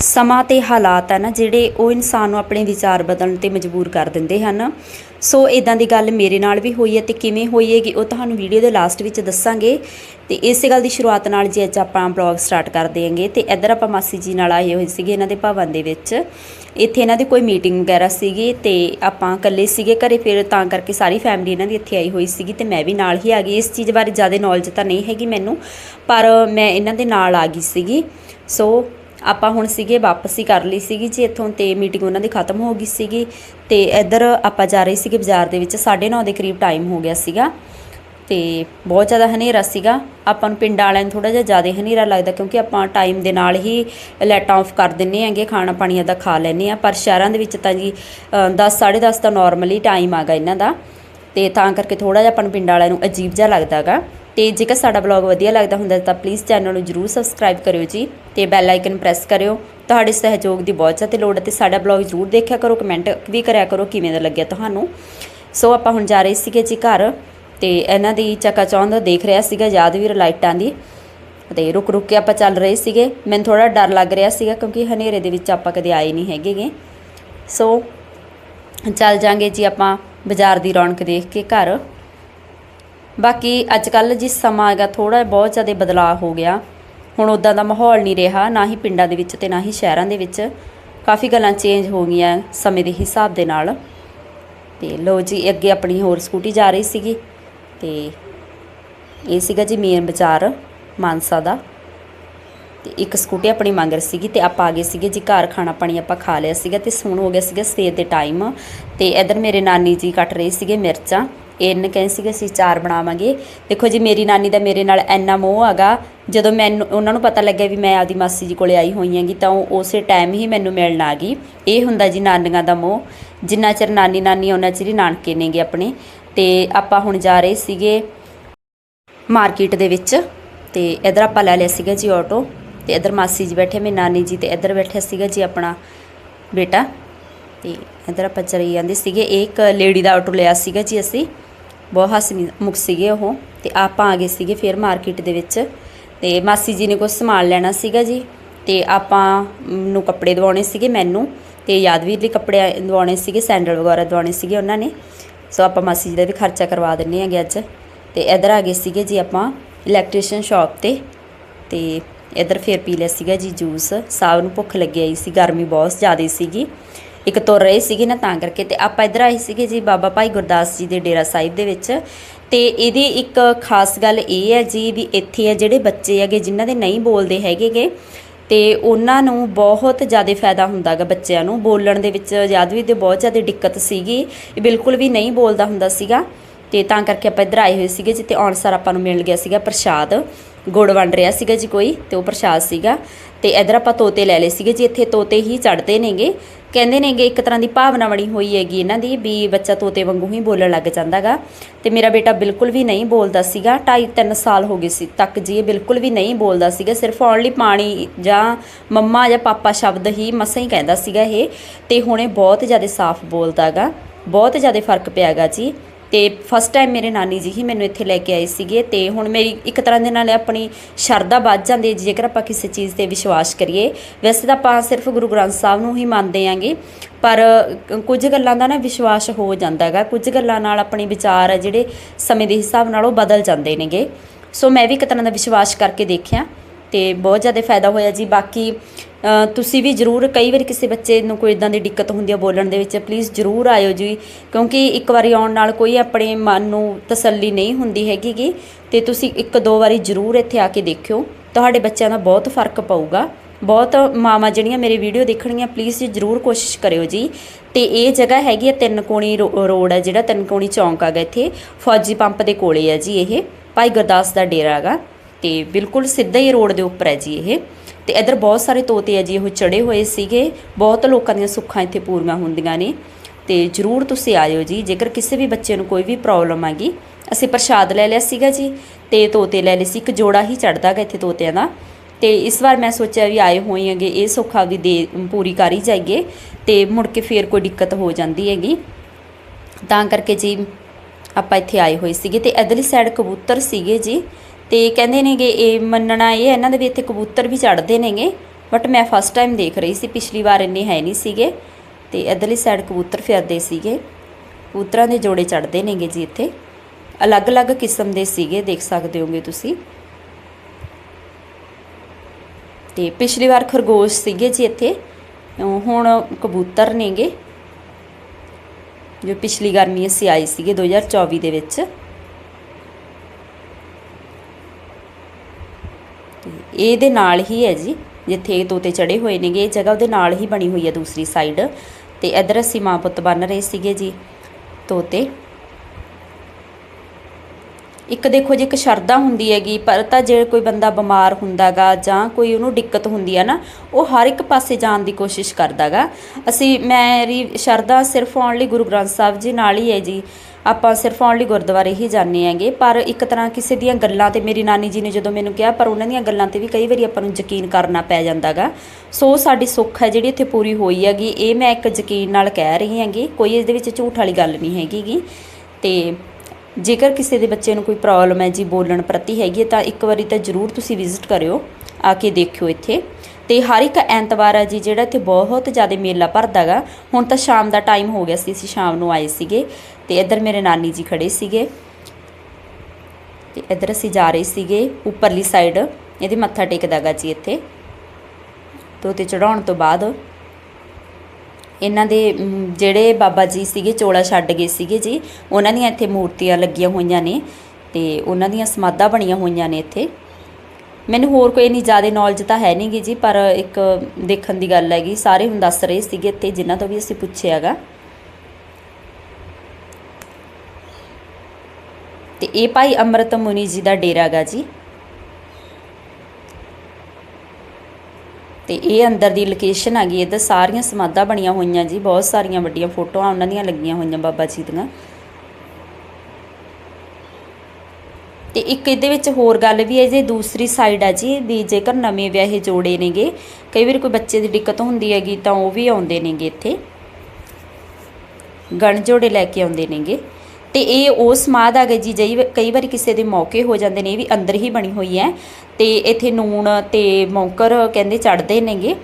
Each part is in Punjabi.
ਸਮਾਂ ਤੇ ਹਾਲਾਤ ਹੈ ਨਾ, ਜਿਹੜੇ ਉਹ ਇਨਸਾਨ ਨੂੰ ਆਪਣੇ ਵਿਚਾਰ ਬਦਲਣ ਤੇ ਮਜਬੂਰ ਕਰ ਦਿੰਦੇ ਹਨ। ਸੋ ਇਦਾਂ ਦੀ ਗੱਲ ਮੇਰੇ ਨਾਲ ਵੀ ਹੋਈ ਹੈ ਤੇ ਕਿਵੇਂ ਹੋਈ ਹੈਗੀ, ਉਹ ਤੁਹਾਨੂੰ ਵੀਡੀਓ ਦੇ ਲਾਸਟ ਵਿੱਚ ਦੱਸਾਂਗੇ। ਤੇ ਇਸੇ ਗੱਲ ਦੀ ਸ਼ੁਰੂਆਤ ਨਾਲ ਜੇ ਅੱਜ ਆਪਾਂ ਬਲੌਗ ਸਟਾਰਟ ਕਰ ਹਾਂਗੇ ਤੇ ਇੱਧਰ ਆਪਾਂ ਮਾਸੀ ਜੀ ਨਾਲ ਆਏ ਹੋਏ ਸੀਗੇ ਇਹਨਾਂ ਦੇ ਭਵਨ ਦੇ ਵਿੱਚ। ਇੱਥੇ ਇਹਨਾਂ ਦੀ ਕੋਈ ਮੀਟਿੰਗ ਵਗੈਰਾ ਸੀਗੀ ਤੇ ਆਪਾਂ ਇਕੱਲੇ ਸੀਗੇ ਘਰੇ, ਫਿਰ ਤਾਂ ਕਰਕੇ ਸਾਰੀ ਫੈਮਿਲੀ ਇਹਨਾਂ ਦੀ ਇੱਥੇ ਆਈ ਹੋਈ ਸੀਗੀ ਤੇ ਮੈਂ ਵੀ ਨਾਲ ਹੀ ਆ ਗਈ। ਇਸ ਚੀਜ਼ ਬਾਰੇ ਜ਼ਿਆਦਾ ਨੌਲੇਜ ਤਾਂ ਨਹੀਂ ਹੈਗੀ ਮੈਨੂੰ, ਪਰ ਮੈਂ ਇਹਨਾਂ ਦੇ ਨਾਲ ਆ ਗਈ ਸੀਗੀ। ਸੋ ਆਪਾਂ ਹੁਣ ਸੀਗੇ, ਵਾਪਸ ਹੀ ਕਰ ਲਈ ਸੀਗੀ ਜੀ, ਇੱਥੋਂ ਤੇ ਮੀਟਿੰਗ ਉਹਨਾਂ ਦੀ ਖਤਮ ਹੋ ਗਈ ਸੀਗੀ। ਤੇ ਇੱਧਰ ਆਪਾਂ ਜਾ ਰਹੇ ਸੀਗੇ ਬਾਜ਼ਾਰ ਦੇ ਵਿੱਚ 9:30 ਦੇ ਕਰੀਬ ਟਾਈਮ ਹੋ ਗਿਆ ਸੀਗਾ। ਤੇ ਬਹੁਤ ਜ਼ਿਆਦਾ ਹਨੇਰਾ ਸੀਗਾ। ਆਪਾਂ ਨੂੰ ਪਿੰਡ ਵਾਲਿਆਂ ਨੂੰ ਥੋੜਾ ਜਿਹਾ ਜ਼ਿਆਦਾ ਹਨੇਰਾ ਲੱਗਦਾ, ਕਿਉਂਕਿ ਆਪਾਂ ਟਾਈਮ ਦੇ ਨਾਲ ਹੀ ਲਾਈਟਾਂ ਆਫ ਕਰ ਦਿੰਨੇ ਆਂਗੇ ਖਾਣਾ ਪਾਣੀ ਦਾ ਖਾ ਲੈਨੇ ਆ ਪਰ ਸ਼ਹਿਰਾਂ ਦੇ ਵਿੱਚ ਤਾਂ ਜੀ 10 10:30 ਤਾਂ ਨਾਰਮਲੀ ਟਾਈਮ ਆਗਾ ਇਹਨਾਂ ਦਾ। ਤੇ ਤਾਂ ਕਰਕੇ ਥੋੜਾ ਜਿਹਾ ਆਪਾਂ ਨੂੰ ਪਿੰਡ ਵਾਲਿਆਂ ਨੂੰ ਅਜੀਬ ਜਿਹਾ ਲੱਗਦਾਗਾ ਤੇ ਜੇਕਰ ਸਾਡਾ ਬਲੌਗ ਵਧੀਆ ਲੱਗਦਾ ਹੁੰਦਾ ਤਾਂ ਪਲੀਜ਼ ਚੈਨਲ ਨੂੰ ਜਰੂਰ ਸਬਸਕ੍ਰਾਈਬ ਕਰਿਓ ਜੀ ਤੇ ਬੈਲ ਆਈਕਨ ਪ੍ਰੈਸ ਕਰਿਓ। ਤੁਹਾਡੇ ਸਹਿਯੋਗ ਦੀ ਬਹੁਤ ਜ਼ਿਆਦਾ ਲੋੜ ਹੈ ਤੇ ਸਾਡਾ ਬਲੌਗ ਜਰੂਰ ਦੇਖਿਆ ਕਰੋ ਕਮੈਂਟ ਵੀ ਕਰਿਆ ਕਰੋ ਕਿਵੇਂ ਦਾ ਲੱਗਿਆ ਤੁਹਾਨੂੰ। ਸੋ ਆਪਾਂ ਹੁਣ ਜਾ ਰਹੇ ਸੀਗੇ ਜੀ ਘਰ ਤੇ ਇਹਨਾਂ ਦੀ ਚੱਕਾ ਚੌਂਦ ਦੇਖ ਰਿਹਾ ਸੀਗਾ ਯਾਦਵੀਰ ਲਾਈਟਾਂ ਦੀ। ਤੇ ਰੁਕ ਰੁਕ ਕੇ ਆਪਾਂ ਚੱਲ ਰਹੇ ਸੀਗੇ। ਮੈਨੂੰ ਥੋੜਾ ਡਰ ਲੱਗ ਰਿਹਾ ਸੀਗਾ ਕਿਉਂਕਿ ਹਨੇਰੇ ਦੇ ਵਿੱਚ ਆਪਾਂ ਕਦੇ ਆਏ ਨਹੀਂ ਹੈਗੇਗੇ ਸੋ ਚੱਲ ਜਾਂਗੇ ਜੀ ਆਪਾਂ ਬਾਜ਼ਾਰ ਦੀ ਰੌਣਕ ਦੇਖ ਕੇ ਘਰ। ਬਾਕੀ ਅੱਜ ਕੱਲ ਜਿਸ ਸਮਾਂ ਹੈਗਾ ਥੋੜਾ ਬਹੁਤ ਜ਼ਿਆਦਾ ਬਦਲਾਅ ਹੋ ਗਿਆ। ਹੁਣ ਉਦਾਂ ਦਾ ਮਾਹੌਲ ਨਹੀਂ ਰਿਹਾ, ਨਾ ਹੀ ਪਿੰਡਾਂ ਦੇ ਵਿੱਚ ਤੇ ਨਾ ਹੀ ਸ਼ਹਿਰਾਂ ਦੇ ਵਿੱਚ। ਕਾਫੀ ਗੱਲਾਂ ਚੇਂਜ ਹੋ ਗਈਆਂ ਸਮੇਂ ਦੇ ਹਿਸਾਬ ਦੇ ਨਾਲ। ਤੇ ਲੋ ਜੀ, ਅੱਗੇ ਆਪਣੀ ਹੋਰ ਸਕੂਟੀ ਜਾ ਰਹੀ ਸੀਗੀ ਤੇ ਇਹ ਸੀਗਾ ਜੀ ਮੇਨ ਬਾਜ਼ਾਰ, ਮਾਨਸਾ ਦਾ। ਤੇ ਇੱਕ ਸਕੂਟੀ ਆਪਣੀ ਮੰਗ ਰਹੀ ਸੀਗੀ ਤੇ ਆਪਾਂ ਆ ਗਏ ਸੀਗੇ ਜੀ, ਘਰ ਖਾਣਾ ਪਾਣੀ ਆਪਾਂ ਖਾ ਲਿਆ ਸੀਗਾ ਤੇ ਸੌਣ ਹੋ ਗਿਆ ਸੀਗਾ ਸਵੇਰ ਦੇ ਟਾਈਮ ਤੇ ਇਧਰ ਮੇਰੇ ਨਾਨੀ ਜੀ ਕੱਟ ਰਹੇ ਸੀਗੇ ਮਿਰਚਾਂ। ਇਹਨ ਕਹਿੰਦੇ ਸੀਗੇ, ਅਸੀਂ ਚਾਰ ਬਣਾਵਾਂਗੇ। ਦੇਖੋ ਜੀ, ਮੇਰੀ ਨਾਨੀ ਦਾ ਮੇਰੇ ਨਾਲ ਇੰਨਾ ਮੋਹ ਹੈਗਾ। ਜਦੋਂ ਮੈਨੂੰ ਉਹਨਾਂ ਨੂੰ ਪਤਾ ਲੱਗਿਆ ਵੀ ਮੈਂ ਆਪਦੀ ਮਾਸੀ ਜੀ ਕੋਲੇ ਆਈ ਹੋਈ ਹਾਂਗੀ, ਤਾਂ ਉਹ ਉਸੇ ਟਾਈਮ ਹੀ ਮੈਨੂੰ ਮਿਲਣ ਆ ਗਈ। ਇਹ ਹੁੰਦਾ ਜੀ ਨਾਨੀਆਂ ਦਾ ਮੋਹ। ਜਿੰਨਾ ਚਿਰ ਨਾਨੀ ਨਾਨੀ, ਉਹਨਾਂ ਚਿਰ ਹੀ ਨਾਨਕੇ ਨੇਗੇ ਆਪਣੇ। ਤੇ ਆਪਾਂ ਹੁਣ ਜਾ ਰਹੇ ਸੀਗੇ ਮਾਰਕੀਟ ਦੇ ਵਿੱਚ। ਤੇ ਇਧਰ ਆਪਾਂ ਲੈ ਲਿਆ ਸੀਗਾ ਜੀ ਆਟੋ। ਤੇ ਇਧਰ ਮਾਸੀ ਜੀ ਬੈਠੇ, ਮੇਰੀ ਨਾਨੀ ਜੀ ਤੇ ਇਧਰ ਬੈਠਿਆ ਸੀਗਾ ਜੀ ਆਪਣਾ ਬੇਟਾ। ਤੇ ਇਧਰ ਆਪਾਂ ਚਲੀ ਜਾਂਦੇ ਸੀਗੇ। ਇਹ ਇੱਕ ਲੇਡੀ ਦਾ ਆਟੋ ਲਿਆ ਸੀਗਾ ਜੀ ਅਸੀਂ। ਬਹੁਤ ਹਸੀ ਮੁਖ ਸੀਗੇ ਉਹ, ਤੇ ਆਪਾਂ ਆ ਗਏ ਸੀਗੇ ਫਿਰ ਮਾਰਕੀਟ ਦੇ ਵਿੱਚ। ਤੇ ਮਾਸੀ ਜੀ ਨੇ ਕੁਝ ਸਮਾਨ ਲੈਣਾ ਸੀਗਾ ਜੀ, ਤੇ ਆਪਾਂ ਨੂੰ ਕੱਪੜੇ ਦਵਾਉਣੇ ਸੀਗੇ ਮੈਨੂੰ, ਤੇ ਯਾਦਵੀਰ ਲਈ ਕੱਪੜੇ ਦਵਾਉਣੇ ਸੀਗੇ, ਸੈਂਡਲ ਵਗੈਰਾ ਦਵਾਉਣੇ ਸੀਗੇ ਉਹਨਾਂ ਨੇ। ਸੋ ਆਪਾਂ ਮਾਸੀ ਜੀ ਦਾ ਵੀ ਖਰਚਾ ਕਰਵਾ ਦਿੰਨੇ ਹੈਗੇ ਅੱਜ। ਤੇ ਇਧਰ ਆ ਗਏ ਸੀਗੇ ਜੀ ਆਪਾਂ ਇਲੈਕਟ੍ਰੀਸ਼ੀਅਨ ਸ਼ਾਪ ਤੇ ਤੇ ਇਧਰ ਫੇਰ ਪੀ ਲਿਆ ਸੀਗਾ ਜੀ ਜੂਸ। ਸਾਹ ਨੂੰ ਭੁੱਖ ਲੱਗੀ ਆਈ ਸੀ, ਗਰਮੀ ਬਹੁਤ ਜ਼ਿਆਦਾ ਸੀਗੀ। ਇੱਕ ਤੁਰ ਰਹੇ ਸੀਗੇ ਨਾ ਤਾਂ ਕਰਕੇ ਤੇ ਆਪਾਂ ਇਧਰ ਆਏ ਸੀਗੇ ਜੀ ਬਾਬਾ ਭਾਈ ਗੁਰਦਾਸ ਜੀ ਦੇ ਡੇਰਾ ਸਾਹਿਬ ਦੇ ਵਿੱਚ। ਤੇ ਇਹਦੀ ਇੱਕ ਖਾਸ ਗੱਲ ਇਹ ਹੈ ਜੀ, ਵੀ ਇੱਥੇ ਆ ਜਿਹੜੇ ਬੱਚੇ ਹੈਗੇ ਜਿਨ੍ਹਾਂ ਦੇ ਨਹੀਂ ਬੋਲਦੇ ਹੈਗੇਗੇ ਤੇ ਉਹਨਾਂ ਨੂੰ ਬਹੁਤ ਜ਼ਿਆਦਾ ਫਾਇਦਾ ਹੁੰਦਾਗਾ ਬੱਚਿਆਂ ਨੂੰ। ਬੋਲਣ ਦੇ ਵਿੱਚ ਯਾਦਵੀ ਦੇ ਬਹੁਤ ਜ਼ਿਆਦਾ ਦਿੱਕਤ ਸੀਗੀ ਇਹ ਬਿਲਕੁਲ ਵੀ ਨਹੀਂ ਬੋਲਦਾ ਹੁੰਦਾ ਸੀਗਾ। ਤੇ ਤਾਂ ਕਰਕੇ ਆਪਾਂ ਇੱਧਰ ਆਏ ਹੋਏ ਸੀਗੇ ਜਿੱਤੇ ਆਉਣ ਸਾਰ ਆਪਾਂ ਨੂੰ ਮਿਲ ਗਿਆ ਸੀਗਾ ਪ੍ਰਸ਼ਾਦ। ਗੁੜ ਵੰਡ ਰਿਹਾ ਸੀਗਾ ਜੀ ਕੋਈ ਤੇ ਉਹ ਪ੍ਰਸ਼ਾਦ ਸੀਗਾ ਤੇ ਇੱਧਰ ਆਪਾਂ ਤੋਤੇ ਲੈ ਲਏ ਸੀਗੇ ਜੀ, ਇੱਥੇ ਤੋਤੇ ਹੀ ਚੜਦੇ ਨੇਗੇ। ਕਹਿੰਦੇ ਨੇਗੇ ਇੱਕ ਤਰ੍ਹਾਂ ਦੀ ਭਾਵਨਾ ਬਣੀ ਹੋਈ ਹੈਗੀ ਇਹਨਾਂ ਦੀ ਵੀ ਬੱਚਾ ਤੋਤੇ ਵਾਂਗੂ ਹੀ ਬੋਲਣ ਲੱਗ ਜਾਂਦਾਗਾ। ਤੇ ਮੇਰਾ ਬੇਟਾ ਬਿਲਕੁਲ ਵੀ ਨਹੀਂ ਬੋਲਦਾ ਸੀਗਾ 2.5 3 ਸਾਲ ਹੋ ਗਏ ਸੀ ਤੱਕ ਜੀ, ਇਹ ਬਿਲਕੁਲ ਵੀ ਨਹੀਂ ਬੋਲਦਾ ਸੀਗਾ, ਸਿਰਫ ਓਨਲੀ ਪਾਣੀ ਜਾਂ ਮੰਮਾ ਜਾਂ ਪਾਪਾ ਸ਼ਬਦ ਹੀ ਮਸਾਂ ਹੀ ਕਹਿੰਦਾ ਸੀਗਾ ਇਹ। ਤੇ ਇਹ ਬਹੁਤ ਜ਼ਿਆਦਾ ਸਾਫ਼ ਬੋਲਦਾਗਾ, ਬਹੁਤ ਜ਼ਿਆਦਾ ਫ਼ਰਕ ਪਿਆਗਾ ਜੀ। ਤੇ ਫਸਟ ਟਾਈਮ ਮੇਰੇ ਨਾਨੀ ਜੀ ਹੀ ਮੈਨੂੰ ਇੱਥੇ ਲੈ ਕੇ ਆਏ ਸੀਗੇ ਤੇ ਹੁਣ ਮੇਰੀ ਇੱਕ ਤਰ੍ਹਾਂ ਦੇ ਨਾਲ ਆਪਣੀ ਸ਼ਰਧਾ ਵੱਧ ਜਾਂਦੀ ਹੈ, ਜੇਕਰ ਆਪਾਂ ਕਿਸੇ ਚੀਜ਼ ਤੇ ਵਿਸ਼ਵਾਸ ਕਰੀਏ। ਵੈਸੇ ਤਾਂ ਆਪਾਂ ਸਿਰਫ ਗੁਰੂ ਗ੍ਰੰਥ ਸਾਹਿਬ ਨੂੰ ਹੀ ਮੰਨਦੇ ਆਂਗੇ, ਪਰ ਕੁਝ ਗੱਲਾਂ ਦਾ ਨਾ ਵਿਸ਼ਵਾਸ ਹੋ ਜਾਂਦਾ ਹੈਗਾ, ਕੁਝ ਗੱਲਾਂ ਨਾਲ ਆਪਣੇ ਵਿਚਾਰ ਆ ਜਿਹੜੇ ਸਮੇਂ ਦੇ ਹਿਸਾਬ ਨਾਲ ਉਹ ਬਦਲ ਜਾਂਦੇ ਨੇਗੇ। ਸੋ ਮੈਂ ਵੀ ਇੱਕ ਤਰ੍ਹਾਂ ਦਾ ਵਿਸ਼ਵਾਸ ਕਰਕੇ ਦੇਖਿਆ ਤੇ ਬਹੁਤ ਜ਼ਿਆਦਾ ਫਾਇਦਾ ਹੋਇਆ ਜੀ। ਬਾਕੀ ਤੁਸੀਂ ਵੀ ਜਰੂਰ ਕਈ ਵਾਰ ਕਿਸੇ ਬੱਚੇ ਨੂੰ ਕੋਈ ਇਦਾਂ ਦੀ ਦਿੱਕਤ ਹੁੰਦੀ ਹੈ ਬੋਲਣ ਦੇ ਵਿੱਚ ਪਲੀਜ਼ ਜਰੂਰ ਆਇਓ ਜੀ, ਕਿਉਂਕਿ ਇੱਕ ਵਾਰੀ ਆਉਣ ਨਾਲ ਕੋਈ ਆਪਣੇ ਮਨ ਨੂੰ ਤਸੱਲੀ ਨਹੀਂ ਹੁੰਦੀ ਹੈਗੀਗੀ ਤੇ ਤੁਸੀਂ ਇੱਕ ਦੋ ਵਾਰੀ ਜਰੂਰ ਇੱਥੇ ਆ ਕੇ ਦੇਖਿਓ। ਤੁਹਾਡੇ ਬੱਚਿਆਂ ਦਾ ਬਹੁਤ ਫ਼ਰਕ ਪਊਗਾ। ਬਹੁਤ ਮਾਮਾ ਜਿਹੜੀਆਂ ਮੇਰੀ ਵੀਡੀਓ ਦੇਖਣਗੀਆਂ ਪਲੀਜ਼ ਜੀ ਜਰੂਰ ਕੋਸ਼ਿਸ਼ ਕਰਿਓ ਜੀ। ਤੇ ਇਹ ਜਗ੍ਹਾ ਹੈਗੀ ਹੈ ਤਿੰਨ ਕੋਣੀ ਰੋਡ ਹੈ ਜਿਹੜਾ, ਤਿੰਨ ਕੋਣੀ ਚੌਂਕ ਆਗਾ ਇੱਥੇ। ਫੌਜੀ ਪੰਪ ਦੇ ਕੋਲੇ ਹੈ ਜੀ ਇਹ। ਭਾਈ ਗੁਰਦਾਸ ਦਾ ਡੇਰਾ ਹੈਗਾ ਤੇ ਬਿਲਕੁਲ ਸਿੱਧਾ ਹੀ ਰੋਡ ਦੇ ਉੱਪਰ ਹੈ ਜੀ ਇਹ। ਤੇ ਇਧਰ ਬਹੁਤ ਸਾਰੇ ਤੋਤੇ ਆ ਜੀ ਉਹ ਚੜੇ ਹੋਏ ਸੀਗੇ। ਬਹੁਤ ਲੋਕਾਂ ਦੀਆਂ ਸੁੱਖਾਂ ਇੱਥੇ ਪੂਰੀਆਂ ਹੁੰਦੀਆਂ ਨੇ। ਤੇ ਜਰੂਰ ਤੁਸੀਂ ਆਇਓ ਜੀ, ਜੇਕਰ ਕਿਸੇ ਵੀ ਬੱਚੇ ਨੂੰ ਕੋਈ ਵੀ ਪ੍ਰੋਬਲਮ ਆਗੀ ਅਸੀਂ ਪ੍ਰਸ਼ਾਦ ਲੈ ਲਿਆ ਸੀਗਾ ਜੀ ਤੇ ਤੋਤੇ ਲੈ ਲਏ ਸੀ, ਇੱਕ ਜੋੜਾ ਹੀ ਚੜਦਾਗਾ ਇੱਥੇ ਤੋਤਿਆਂ ਦਾ। ਤੇ ਇਸ ਵਾਰ ਮੈਂ ਸੋਚਿਆ ਵੀ ਆਏ ਹੋਏ ਹੈਗੇ, ਇਹ ਸੁੱਖ ਆਪਦੀ ਦੇ ਪੂਰੀ ਕਰ ਹੀ ਜਾਈਏ ਤੇ ਮੁੜ ਕੇ ਫੇਰ ਕੋਈ ਦਿੱਕਤ ਹੋ ਜਾਂਦੀ ਹੈਗੀ। ਤਾਂ ਕਰਕੇ ਜੀ, ਆਪਾਂ ਇੱਥੇ ਆਏ ਹੋਏ ਸੀਗੇ ਤੇ ਇਧਰਲੀ ਸਾਈਡ ਕਬੂਤਰ ਸੀਗੇ ਜੀ। ਤੇ ਕਹਿੰਦੇ ਨੇਗੇ, ਇਹ ਮੰਨਣਾ ਇਹ ਇਹਨਾਂ ਦੇ ਵੀ ਇੱਥੇ ਕਬੂਤਰ ਵੀ ਚੜਦੇ ਨੇਗੇ ਬਟ ਮੈਂ ਫਸਟ ਟਾਈਮ ਦੇਖ ਰਹੀ ਸੀ, ਪਿਛਲੀ ਵਾਰ ਇੰਨੇ ਹੈ ਨਹੀਂ ਸੀਗੇ, ਤੇ ਇਧਰਲੀ ਸਾਈਡ ਕਬੂਤਰ ਫਿਰਦੇ ਸੀਗੇ, ਕਬੂਤਰਾਂ ਦੇ ਜੋੜੇ ਚੜਦੇ ਨੇਗੇ ਜੀ ਇੱਥੇ, ਅਲੱਗ-ਅਲੱਗ ਕਿਸਮ ਦੇ ਸੀਗੇ, ਦੇਖ ਸਕਦੇ ਹੋਗੇ ਤੁਸੀਂ। ਤੇ ਪਿਛਲੀ ਵਾਰ ਖਰਗੋਸ਼ ਸੀਗੇ ਜੀ ਇੱਥੇ ਹੁਣ ਕਬੂਤਰ ਨੇਗੇ, ਜੋ ਪਿਛਲੀ ਗਰਮੀ ਅਸੀਂ ਆਏ ਸੀਗੇ 2024 ਦੇ ਵਿੱਚ। ਇਹਦੇ ਨਾਲ ਹੀ ਹੈ ਜੀ, ਜਿੱਥੇ ਇਹ ਤੋਤੇ ਚੜੇ ਹੋਏ ਨੇਗੇ, ਇਹ ਜਗ੍ਹਾ ਉਹਦੇ ਨਾਲ ਹੀ ਬਣੀ ਹੋਈ ਹੈ ਦੂਸਰੀ ਸਾਈਡ ਤੇ ਇਧਰ ਅਸੀਂ ਮਾਂ ਪੁੱਤ ਬਣ ਰਹੇ ਸੀਗੇ ਜੀ, ਤੋਤੇ। ਇੱਕ ਦੇਖੋ ਜੇ, ਇੱਕ ਸ਼ਰਧਾ ਹੁੰਦੀ ਹੈਗੀ, ਪਰ ਤਾਂ ਜੇ ਕੋਈ ਬੰਦਾ ਬਿਮਾਰ ਹੁੰਦਾਗਾ ਜਾਂ ਕੋਈ ਉਹਨੂੰ ਦਿੱਕਤ ਹੁੰਦੀ ਹੈ ਨਾ, ਉਹ ਹਰ ਇੱਕ ਪਾਸੇ ਜਾਣ ਦੀ ਕੋਸ਼ਿਸ਼ ਕਰਦਾਗਾ। ਅਸੀਂ ਮੇਰੀ ਸ਼ਰਧਾ ਸਿਰਫ ਓਨਲੀ ਗੁਰੂ ਗ੍ਰੰਥ ਸਾਹਿਬ ਜੀ ਨਾਲ ਹੀ ਹੈ ਜੀ। ਆਪਾਂ ਸਿਰਫ ਓਨਲੀ ਗੁਰਦੁਆਰੇ ਹੀ ਜਾਂਦੇ ਹੈਗੇ, ਪਰ ਇੱਕ ਤਰ੍ਹਾਂ ਕਿਸੇ ਦੀਆਂ ਗੱਲਾਂ ਤੇ ਮੇਰੀ ਨਾਨੀ ਜੀ ਨੇ ਜਦੋਂ ਮੈਨੂੰ ਕਿਹਾ, ਪਰ ਉਹਨਾਂ ਦੀਆਂ ਗੱਲਾਂ ਤੇ ਵੀ ਕਈ ਵਾਰੀ ਆਪਾਂ ਨੂੰ ਯਕੀਨ ਕਰਨਾ ਪੈ ਜਾਂਦਾਗਾ। ਸੋ ਸਾਡੀ ਸੁੱਖ ਹੈ ਜਿਹੜੀ ਇੱਥੇ ਪੂਰੀ ਹੋਈ ਹੈਗੀ, ਇਹ ਮੈਂ ਇੱਕ ਯਕੀਨ ਨਾਲ ਕਹਿ ਰਹੀ ਹੈਗੀ, ਕੋਈ ਇਹਦੇ ਵਿੱਚ ਝੂਠ ਵਾਲੀ ਗੱਲ ਨਹੀਂ ਹੈਗੀਗੀ। ਤੇ ਜੇਕਰ ਕਿਸੇ ਦੇ ਬੱਚੇ ਨੂੰ ਕੋਈ ਪ੍ਰੋਬਲਮ ਹੈ ਜੀ ਬੋਲਣ ਪ੍ਰਤੀ ਹੈਗੀ ਹੈ, ਤਾਂ ਇੱਕ ਵਾਰੀ ਤਾਂ ਜ਼ਰੂਰ ਤੁਸੀਂ ਵਿਜ਼ਿਟ ਕਰਿਓ, ਆ ਕੇ ਦੇਖਿਓ ਇੱਥੇ। ਤੇ ਹਰ ਇੱਕ ਐਤਵਾਰ ਹੈ ਜੀ, ਜਿਹੜਾ ਇੱਥੇ ਬਹੁਤ ਜ਼ਿਆਦਾ ਮੇਲਾ ਭਰਦਾਗਾ ਹੁਣ ਤਾਂ ਸ਼ਾਮ ਦਾ ਟਾਈਮ ਹੋ ਗਿਆ ਸੀ, ਅਸੀਂ ਸ਼ਾਮ ਨੂੰ ਆਏ ਸੀਗੇ ਤੇ ਇੱਧਰ ਮੇਰੇ ਨਾਨੀ ਜੀ ਖੜੇ ਸੀਗੇ। ਤੇ ਇੱਧਰ ਅਸੀਂ ਜਾ ਰਹੇ ਸੀਗੇ ਉੱਪਰਲੀ ਸਾਈਡ ਇਹਦੇ ਮੱਥਾ ਟੇਕਦਾਗਾ ਜੀ ਇੱਥੇ। ਤੋਤੇ ਚੜਾਉਣ ਤੋਂ ਬਾਅਦ ਇਹਨਾਂ ਦੇ ਜਿਹੜੇ ਬਾਬਾ ਜੀ ਸੀਗੇ, ਚੋਲਾ ਛੱਡ ਗਏ ਸੀਗੇ ਜੀ, ਉਹਨਾਂ ਦੀਆਂ ਇੱਥੇ ਮੂਰਤੀਆਂ ਲੱਗੀਆਂ ਹੋਈਆਂ ਨੇ ਤੇ ਉਹਨਾਂ ਦੀਆਂ ਸਮਾਧਾਂ ਬਣੀਆਂ ਹੋਈਆਂ ਨੇ ਇੱਥੇ। ਮੈਨੂੰ ਹੋਰ ਕੋਈ ਨਹੀਂ ਜ਼ਿਆਦਾ ਨੌਲੇਜ ਤਾਂ ਹੈ ਨਹੀਂਗੀ ਜੀ, ਪਰ ਇੱਕ ਦੇਖਣ ਦੀ ਗੱਲ ਹੈਗੀ, ਸਾਰੇ ਹੁਣ ਦੱਸ ਰਹੇ ਸੀਗੇ ਇੱਥੇ, ਜਿਨ੍ਹਾਂ ਤੋਂ ਵੀ ਅਸੀਂ ਪੁੱਛਿਆ ਹੈਗਾ ਤੇ ਇਹ ਭਾਈ ਅੰਮ੍ਰਿਤ ਮੁਨੀ ਜੀ ਦਾ ਡੇਰਾ ਗਾ ਜੀ। ਤੇ ਇਹ ਅੰਦਰ ਦੀ ਲੋਕੇਸ਼ਨ ਹੈਗੀ ਇਹਦਾ ਸਾਰੀਆਂ ਸਮਾਧਾਂ ਬਣੀਆਂ ਹੋਈਆਂ ਜੀ, ਬਹੁਤ ਸਾਰੀਆਂ ਵੱਡੀਆਂ ਫੋਟੋਆਂ ਉਹਨਾਂ ਦੀਆਂ ਲੱਗੀਆਂ ਹੋਈਆਂ ਬਾਬਾ ਜੀ ਦੀਆਂ। ਤੇ ਇੱਕ ਇਹਦੇ ਵਿੱਚ ਹੋਰ ਗੱਲ ਵੀ ਹੈ ਜੇ ਦੂਸਰੀ ਸਾਈਡ ਆ ਜੀ, ਵੀ ਜੇਕਰ ਨਵੇਂ ਵਿਆਹੇ ਜੋੜੇ ਨੇਗੇ, ਕਈ ਵਾਰ ਕੋਈ ਬੱਚੇ ਦੀ ਦਿੱਕਤ ਹੁੰਦੀ ਹੈਗੀ ਤਾਂ ਉਹ ਵੀ ਆਉਂਦੇ ਨੇਗੇ ਇੱਥੇ। ਗਣ ਜੋੜੇ ਲੈ ਕੇ ਆਉਂਦੇ ਨੇਗੇ। ਤੇ ਇਹ ਉਹ ਸਮਾਧ ਆ ਗਏ ਜੀ, ਜਈ ਕਈ ਵਾਰੀ ਕਿਸੇ ਦੇ ਮੌਕੇ ਹੋ ਜਾਂਦੇ ਨੇ, ਇਹ ਵੀ ਅੰਦਰ ਹੀ ਬਣੀ ਹੋਈ ਹੈ। ਤੇ ਇੱਥੇ ਨੂਣ ਤੇ ਮੌਕਰ ਕਹਿੰਦੇ ਚੜਦੇ ਨੇਗੇ।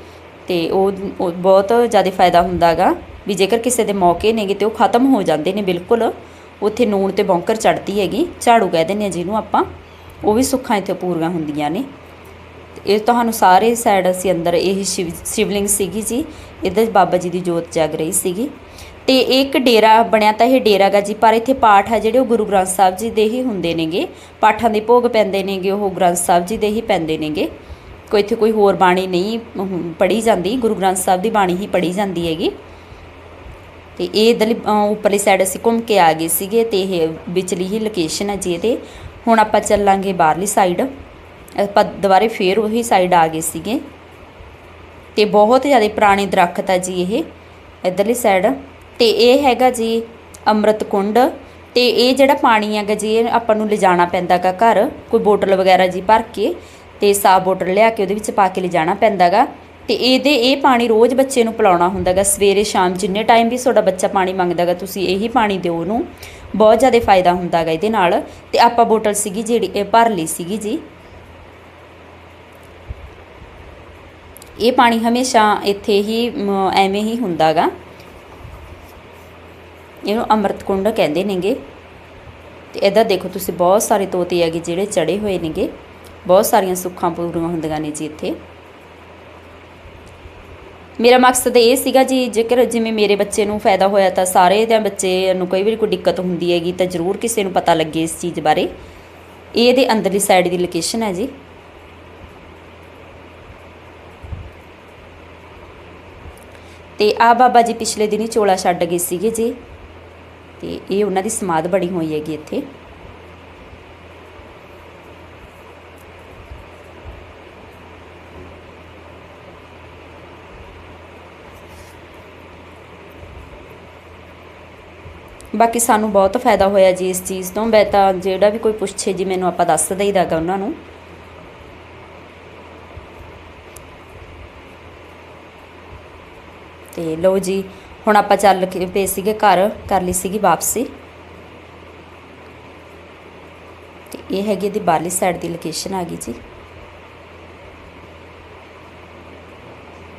ਤੇ ਉਹ ਉਹ ਬਹੁਤ ਜ਼ਿਆਦਾ ਫਾਇਦਾ ਹੁੰਦਾਗਾ ਵੀ ਜੇਕਰ ਕਿਸੇ ਦੇ ਮੌਕੇ ਨੇਗੇ ਤੇ ਉਹ ਖਤਮ ਹੋ ਜਾਂਦੇ ਨੇ ਬਿਲਕੁਲ। ਉੱਥੇ ਨੂਣ ਤੇ ਬੌਂਕਰ ਚੜਦੀ ਹੈਗੀ, ਝਾੜੂ ਕਹਿ ਦਿੰਦੇ ਆ ਜਿਹਨੂੰ ਆਪਾਂ। ਉਹ ਵੀ ਸੁੱਖਾਂ ਇੱਥੇ ਪੂਰੀਆਂ ਹੁੰਦੀਆਂ ਨੇ। ਤੇ ਇਹ ਤੁਹਾਨੂੰ ਸਾਰੇ ਸਾਈਡ ਅਸੀਂ ਅੰਦਰ, ਇਹ ਸ਼ਿਵ, ਸ਼ਿਵਲਿੰਗ ਸੀਗੀ ਜੀ। ਇਹਦੇ ਬਾਬਾ ਜੀ ਦੀ ਜੋਤ ਜਗ ਰਹੀ ਸੀਗੀ। ਤੇ ਇਹ ਇੱਕ ਡੇਰਾ ਬਣਿਆ ਤਾਂ ਇਹ ਡੇਰਾ ਗਾ ਜੀ, ਪਰ ਇੱਥੇ ਪਾਠ ਆ ਜਿਹੜੇ ਉਹ ਗੁਰੂ ਗ੍ਰੰਥ ਸਾਹਿਬ ਜੀ ਦੇ ਹੀ ਹੁੰਦੇ ਨੇਗੇ। ਪਾਠਾਂ ਦੇ ਭੋਗ ਪੈਂਦੇ ਨੇਗੇ, ਉਹ ਗ੍ਰੰਥ ਸਾਹਿਬ ਜੀ ਦੇ ਹੀ ਪੈਂਦੇ ਨੇਗੇ। ਕੋਈ ਇੱਥੇ ਕੋਈ ਹੋਰ ਬਾਣੀ ਨਹੀਂ ਪੜ੍ਹੀ ਜਾਂਦੀ। ਗੁਰੂ ਗ੍ਰੰਥ ਸਾਹਿਬ ਦੀ ਬਾਣੀ ਹੀ ਪੜ੍ਹੀ ਜਾਂਦੀ ਹੈਗੀ। ਤੇ ਇਹ ਇਧਰਲੀ ਉੱਪਰਲੀ ਸਾਈਡ ਅਸੀਂ ਘੁੰਮ ਕੇ ਆ ਗਏ ਸੀਗੇ ਤੇ ਇਹ ਵਿਚਲੀ ਹੀ ਲੋਕੇਸ਼ਨ ਹੈ ਜੀ ਇਹਦੇ। ਹੁਣ ਆਪਾਂ ਚੱਲਾਂਗੇ ਬਾਹਰਲੀ ਸਾਈਡ ਆਪਾਂ ਦੁਬਾਰੇ ਫੇਰ ਉਹੀ ਸਾਈਡ ਆ ਗਏ ਸੀਗੇ। ਤੇ ਬਹੁਤ ਜ਼ਿਆਦਾ ਪੁਰਾਣੇ ਦਰਖਤ ਆ ਜੀ ਇਹ, ਇਧਰਲੀ ਸਾਈਡ ਤੇ ਇਹ ਹੈਗਾ ਜੀ ਅੰਮ੍ਰਿਤ ਕੁੰਡ। ਤੇ ਇਹ ਜਿਹੜਾ ਪਾਣੀ ਹੈਗਾ ਜੀ, ਇਹ ਆਪਾਂ ਨੂੰ ਲਿਜਾਣਾ ਪੈਂਦਾਗਾ ਘਰ। ਕੋਈ ਬੋਟਲ ਵਗੈਰਾ ਜੀ ਭਰ ਕੇ ਤੇ ਸਾਫ਼ ਬੋਟਲ ਲਿਆ ਕੇ ਉਹਦੇ ਵਿੱਚ ਪਾ ਕੇ ਲਿਜਾਣਾ ਪੈਂਦਾਗਾ ਤੇ ਇਹਦੇ ਇਹ ਪਾਣੀ ਰੋਜ਼ ਬੱਚੇ ਨੂੰ ਪਿਲਾਉਣਾ ਹੁੰਦਾਗਾ। ਸਵੇਰੇ, ਸ਼ਾਮ ਜਿੰਨੇ ਟਾਈਮ ਵੀ ਤੁਹਾਡਾ ਬੱਚਾ ਪਾਣੀ ਮੰਗਦਾਗਾ, ਤੁਸੀਂ ਇਹੀ ਪਾਣੀ ਦਿਓ ਉਹਨੂੰ। ਬਹੁਤ ਜ਼ਿਆਦਾ ਫਾਇਦਾ ਹੁੰਦਾਗਾ ਇਹਦੇ ਨਾਲ। ਤੇ ਆਪਾਂ ਬੋਟਲ ਸੀਗੀ ਜਿਹੜੀ, ਇਹ ਭਰ ਲਈ ਸੀਗੀ ਜੀ। ਇਹ ਪਾਣੀ ਹਮੇਸ਼ਾ ਇੱਥੇ ਹੀ ਐਵੇਂ ਹੀ ਹੁੰਦਾਗਾ। ਇਹਨੂੰ ਅੰਮ੍ਰਿਤ ਕੁੰਡ ਕਹਿੰਦੇ ਨੇਗੇ। ਤੇ ਇਹਦਾ ਦੇਖੋ ਤੁਸੀਂ, ਬਹੁਤ ਸਾਰੇ ਤੋਤੇ ਹੈਗੇ ਜਿਹੜੇ ਚੜੇ ਹੋਏ ਨੇਗੇ। ਬਹੁਤ ਸਾਰੀਆਂ ਸੁੱਖਾਂ ਪੂਰੀਆਂ ਹੁੰਦੀਆਂ ਨੇ ਜੀ ਇੱਥੇ। ਮੇਰਾ ਮਕਸਦ ਇਹ ਸੀਗਾ ਜੀ, ਜੇਕਰ ਜਿਵੇਂ ਮੇਰੇ ਬੱਚੇ ਨੂੰ ਫਾਇਦਾ ਹੋਇਆ ਤਾਂ ਸਾਰੇ ਦੇ ਬੱਚੇ ਨੂੰ ਕੋਈ ਵੀ ਕੋਈ ਦਿੱਕਤ ਹੁੰਦੀ ਹੈਗੀ ਤਾਂ ਜ਼ਰੂਰ ਕਿਸੇ ਨੂੰ ਪਤਾ ਲੱਗੇ ਇਸ ਚੀਜ਼ ਬਾਰੇ। ਇਹ ਇਹਦੇ ਅੰਦਰਲੀ ਸਾਈਡ ਦੀ ਲੋਕੇਸ਼ਨ ਹੈ ਜੀ। ਤੇ ਆ ਬਾਬਾ ਜੀ ਪਿਛਲੇ ਦਿਨੀ ਚੋਲਾ ਛੱਡ ਗਏ ਸੀਗੇ ਜੀ। ਤੇ ਇਹ ਉਹਨਾਂ ਦੀ ਸਮਾਧ ਬਣੀ ਹੋਈ ਹੈਗੀ ਇੱਥੇ। ਬਾਕੀ ਸਾਨੂੰ ਬਹੁਤ ਫਾਇਦਾ ਹੋਇਆ ਜੀ ਇਸ ਚੀਜ਼ ਤੋਂ। ਮੈਂ ਤਾਂ ਜਿਹੜਾ ਵੀ ਕੋਈ ਪੁੱਛੇ ਜੀ, ਮੈਨੂੰ ਆਪਾਂ ਦੱਸ ਦਈਦਾਗਾ ਉਹਨਾਂ ਨੂੰ। ਤੇ ਲਓ ਜੀ, ਹੁਣ ਆਪਾਂ ਚੱਲ ਕੇ ਪਏ ਸੀਗੇ ਘਰ, ਕਰ ਲਈ ਸੀਗੀ ਵਾਪਸੀ। ਤੇ ਇਹ ਹੈਗੀ ਦੀ ਬਾਹਰਲੀ ਸਾਈਡ ਦੀ ਲੋਕੇਸ਼ਨ ਆ ਗਈ ਜੀ।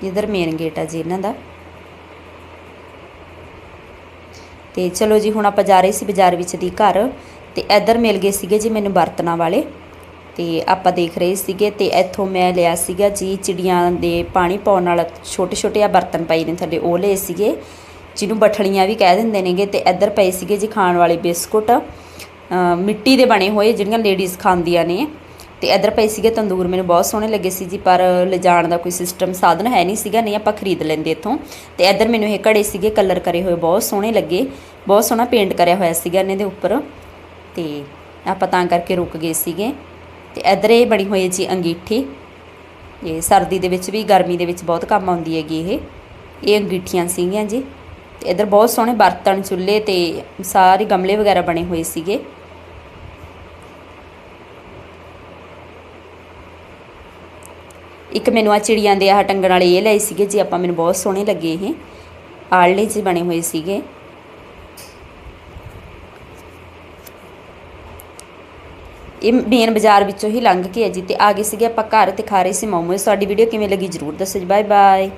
ਜਿੱਧਰ ਮੇਨ ਗੇਟ ਆ ਜੀ ਇਹਨਾਂ ਦਾ। ਤੇ ਚਲੋ ਜੀ, ਹੁਣ ਆਪਾਂ ਜਾ ਰਹੇ ਸੀ ਬਾਜ਼ਾਰ ਵਿੱਚ ਦੀ ਘਰ ਤੇ ਇੱਧਰ ਮਿਲ ਗਏ ਸੀਗੇ ਜੀ ਮੈਨੂੰ ਬਰਤਨਾਂ ਵਾਲੇ ਤੇ ਆਪਾਂ ਦੇਖ ਰਹੇ ਸੀਗੇ ਤੇ ਇੱਥੋਂ ਮੈਂ ਲਿਆ ਸੀਗਾ ਜੀ ਚਿੜੀਆਂ ਦੇ ਪਾਣੀ ਪਾਉਣ ਨਾਲ ਛੋਟੇ ਛੋਟੇ ਆ ਬਰਤਨ ਪਏ ਨੇ ਥੱਲੇ, ਉਹ ਲਏ ਸੀਗੇ ਜਿਹਨੂੰ ਬਠਲੀਆਂ ਵੀ ਕਹਿ ਦਿੰਦੇ ਨੇਗੇ ਤੇ ਇੱਧਰ ਪਏ ਸੀਗੇ ਜੀ ਖਾਣ ਵਾਲੇ ਬਿਸਕੁਟ ਮਿੱਟੀ ਦੇ ਬਣੇ ਹੋਏ ਜਿਹੜੀਆਂ ਲੇਡੀਜ਼ ਖਾਂਦੀਆਂ ਨੇ। ਤੇ ਇੱਧਰ ਪਏ ਸੀਗੇ ਤੰਦੂਰ, ਮੈਨੂੰ ਬਹੁਤ ਸੋਹਣੇ ਲੱਗੇ ਸੀ ਜੀ, ਪਰ ਲਿਜਾਣ ਦਾ ਕੋਈ ਸਿਸਟਮ ਸਾਧਨ ਹੈ ਨਹੀਂ ਸੀਗਾ, ਨਹੀਂ ਆਪਾਂ ਖਰੀਦ ਲੈਂਦੇ ਇੱਥੋਂ। ਤੇ ਇੱਧਰ ਮੈਨੂੰ ਇਹ ਘੜੇ ਸੀਗੇ ਕਲਰ ਕਰੇ ਹੋਏ, ਬਹੁਤ ਸੋਹਣੇ ਲੱਗੇ, ਬਹੁਤ ਸੋਹਣਾ ਪੇਂਟ ਕਰਿਆ ਹੋਇਆ ਸੀਗਾ ਇਹਨਾਂ ਦੇ ਉੱਪਰ। ਤੇ ਆਪਾਂ ਤਾਂ ਕਰਕੇ ਰੁਕ ਗਏ ਸੀਗੇ। ਤੇ ਇੱਧਰ ਇਹ ਬਣੀ ਹੋਈ ਜੀ ਅੰਗੀਠੀ। ਇਹ ਸਰਦੀ ਦੇ ਵਿੱਚ ਵੀ, ਗਰਮੀ ਦੇ ਵਿੱਚ ਬਹੁਤ ਕੰਮ ਆਉਂਦੀ ਹੈਗੀ ਇਹ। ਇਹ ਅੰਗੀਠੀਆਂ ਸੀਗੀਆਂ ਜੀ। ਤੇ ਇੱਧਰ ਬਹੁਤ ਸੋਹਣੇ ਬਰਤਨ, ਚੁੱਲ੍ਹੇ ਤੇ ਸਾਰੇ ਗਮਲੇ ਵਗੈਰਾ ਬਣੇ ਹੋਏ ਸੀਗੇ। ਇੱਕ ਮੈਨੂੰ ਆ ਚਿੜੀਆਂ ਦੇ ਆਹ ਟੰਗਣ ਵਾਲੇ ਇਹ ਲਏ ਸੀਗੇ ਜੀ, ਆਪਾਂ ਮੈਨੂੰ ਬਹੁਤ ਸੋਹਣੇ ਲੱਗੇ ਇਹ। ਆਲਣੇ 'ਚ ਬਣੇ ਹੋਏ ਸੀਗੇ। ਇਹ ਮੇਨ ਬਾਜ਼ਾਰ ਵਿੱਚੋਂ ਹੀ ਲੰਘ ਕੇ ਹੈ ਜੀ, ਤੇ ਆ ਗਏ ਸੀਗੇ ਆਪਾਂ ਘਰ ਤੇ ਖਾ ਰਹੇ ਸੀ ਮੋਮੋਸ ਤੁਹਾਡੀ ਵੀਡੀਓ ਕਿਵੇਂ ਲੱਗੀ ਜਰੂਰ ਦੱਸੋ ਜੀ। Bye bye